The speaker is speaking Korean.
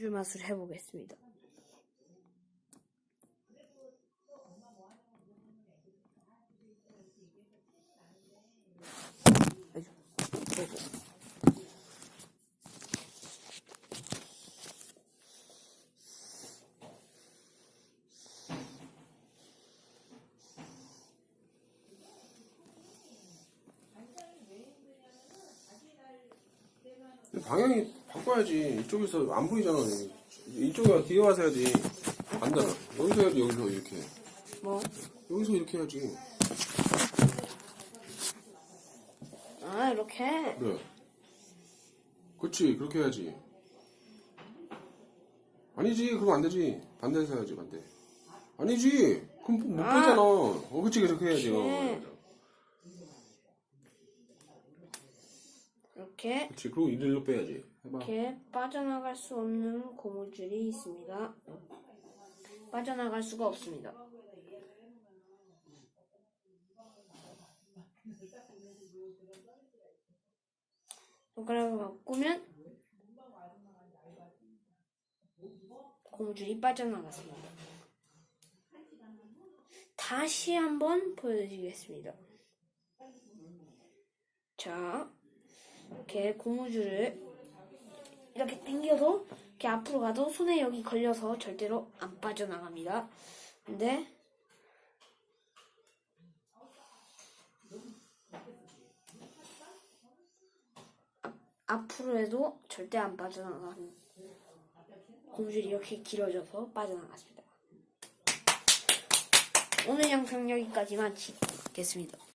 줄 맛을 해보겠습니다. 방향이 바꿔야지. 이쪽에서 안 보이잖아. 이쪽에 뒤에 와서 해야지. 반대로. 여기서 해야지, 여기서 이렇게. 뭐? 여기서 이렇게 해야지. 아, 이렇게? 그래. 그렇지, 그렇게 해야지. 아니지, 그럼 안 되지. 반대에서 해야지, 반대. 아니지. 그럼 못 아. 보잖아. 어, 그치, 그렇게 해야지. 어, 네. 맞아. 이렇게, 그치, 그리고 이리로 빼야지. 해봐. 이렇게 빠져나갈 수 없는 고무줄이 있습니다. 빠져나갈 수가 없습니다. 손가락을 바꾸면 고무줄이 빠져나갔습니다. 다시 한번 보여드리겠습니다. 자, 이렇게 고무줄을 이렇게 당겨도 이렇게 앞으로 가도 손에 여기 걸려서 절대로 안 빠져나갑니다. 근데 앞- 앞으로 해도 절대 안 빠져나가는 고무줄이 이렇게 길어져서 빠져나갔습니다. 오늘 영상 여기까지만 찍겠습니다.